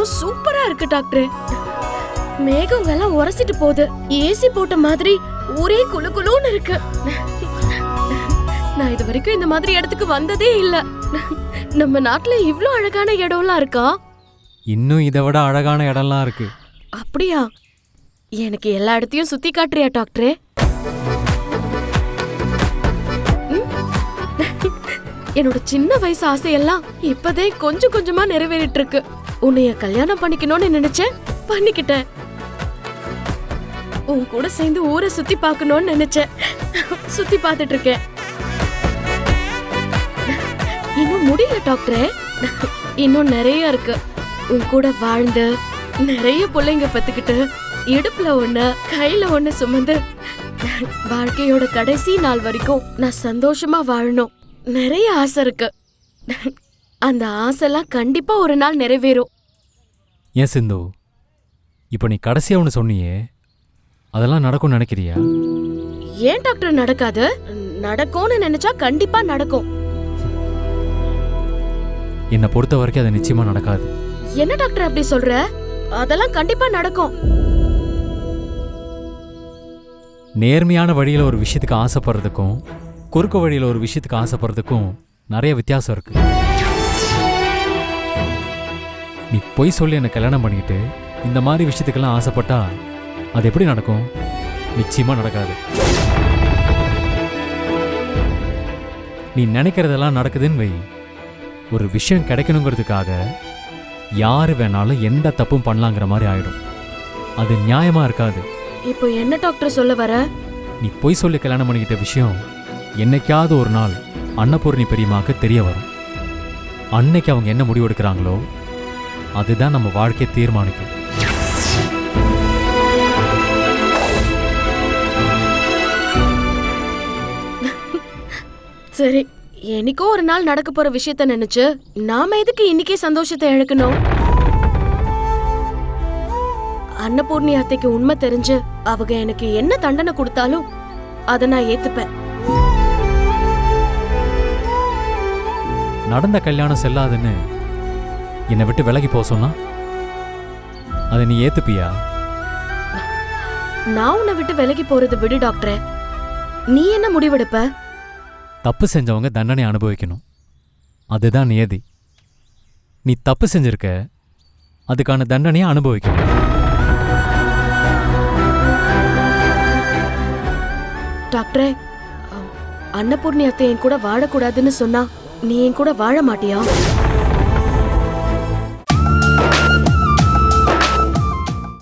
இடம் சூப்பரா இருக்கு டாக்டர். மேகங்கெல்லாம் உரசிட்டு போகுது. ஏசி போட்ட மாதிரி ஒரே குளு குளுன்னு இருக்கு. நான் இது வரைக்கும் இந்த மாதிரி இடத்துக்கு வந்ததே இல்ல. நம்ம நாட்டுல இவ்ளோ அழகான இடம்லாம் இருக்கா? இன்னும் இதை விட அழகான இடம்லாம் இருக்கு. அப்படியா? எனக்கு எல்லா இடத்தையும் சுத்தி காட்டுறியா டாக்டரே? என்னோட சின்ன வயசு ஆசையெல்லாம் இப்பதே கொஞ்சம் கொஞ்சமா நிறைவேறிட்டு இருக்கு. உன்னைய கல்யாணம் பண்ணிக்கணும்னு நினைச்சேன். பண்ணிக்கிட்டேன். உன் கூட சேர்ந்து ஊரை சுத்தி பார்க்கணும்னு நினைச்சேன். சுத்தி பார்த்துட்டு இருக்கேன் இன்னும் முடியல டாக்டரே. இன்னும் நிறைய இருக்கு. உன் கூட வாழ்ந்து நிறைய பிள்ளைங்க பத்துக்கிட்டு இடுப்புல ஒண்ணு கையில ஒண்ணு சுமந்து வாழ்க்கையோட கடைசி நாள் வரைக்கும் நான் சந்தோஷமா வாழணும். நிறைய ஆசை இருக்கு. அந்த ஆசைலாம் கண்டிப்பா ஒரு நாள் நிறைவேறும். ஏன் சிந்து? இப்போ நீ கடைசியாக ஒன்று சொன்னியே. அதெல்லாம் நடக்கும்னு நினைக்கிறியா? ஏன் டாக்டர் நடக்காது? நடக்கும்னு நினைச்சா கண்டிப்பா நடக்கும். என்னை பொறுத்த வரைக்கும் அது நிச்சயமாக நடக்காது. என்ன டாக்டர் அப்படி சொல்ற? அதெல்லாம் கண்டிப்பா நடக்கும். நேர்மையான வழியில் ஒரு விஷயத்துக்கு ஆசைப்படுறதுக்கும் குறுக்கு வழியில் ஒரு விஷயத்துக்கு ஆசைப்படுறதுக்கும் நிறைய வித்தியாசம் இருக்கு. நீ பொய் சொல்லி என்னை கல்யாணம் பண்ணிக்கிட்டு இந்த மாதிரி விஷயத்துக்கெல்லாம் ஆசைப்பட்டா அது எப்படி நடக்கும்? நிச்சயமா நடக்காது. நீ நினைக்கிறதெல்லாம் நடக்குதுன்னு வை. ஒரு விஷயம் கிடைக்கணுங்கிறதுக்காக யாரு வேணாலும் எந்த தப்பும் பண்ணலாங்கிற மாதிரி ஆயிடும். அது நியாயமா இருக்காது. இப்போ என்ன டாக்டர் சொல்ல வர? நீ பொய் சொல்லி கல்யாணம் பண்ணிக்கிட்ட விஷயம் என்னைக்காவது ஒரு நாள் அன்னபூர்ணி பெரியம்மாக்கு தெரிய வரும். அன்னைக்கு அவங்க என்ன முடிவு எடுக்கிறாங்களோ அதுதான் நம்ம வாழ்க்கையை தீர்மானிக்கும். சரி என்னைக்கோ ஒரு நாள் நடக்க போற விஷயத்த நினைச்சு நாம எதுக்கு இன்னைக்கே சந்தோஷத்தை இழக்கணும்? அன்னபூர்ணி அத்தைக்கு உண்மை தெரிஞ்சு அவங்க எனக்கு என்ன தண்டனை கொடுத்தாலும் அதை நான் ஏத்துப்பேன். நடந்த கல்யாணம் செல்லாதுன்னு என்னை விட்டு விலகி போக சொன்னா? அதை நீ ஏத்துப்பியா? நான் உன்னை விட்டு விலகி போறது விடு டாக்டரே. நீ என்ன முடிவெடுப்ப? தப்பு செஞ்சவங்க தண்டனை அனுபவிக்கணும். அதுதான் நியதி. நீ தப்பு செஞ்சிருக்க அதுக்கான தண்டனையை அனுபவிக்கணும். டாக்டரே அன்னபூர்ணி அத்தை என் கூட வாழக்கூடாதுன்னு சொன்னா நீ என் கூட வாழ மாட்டியா?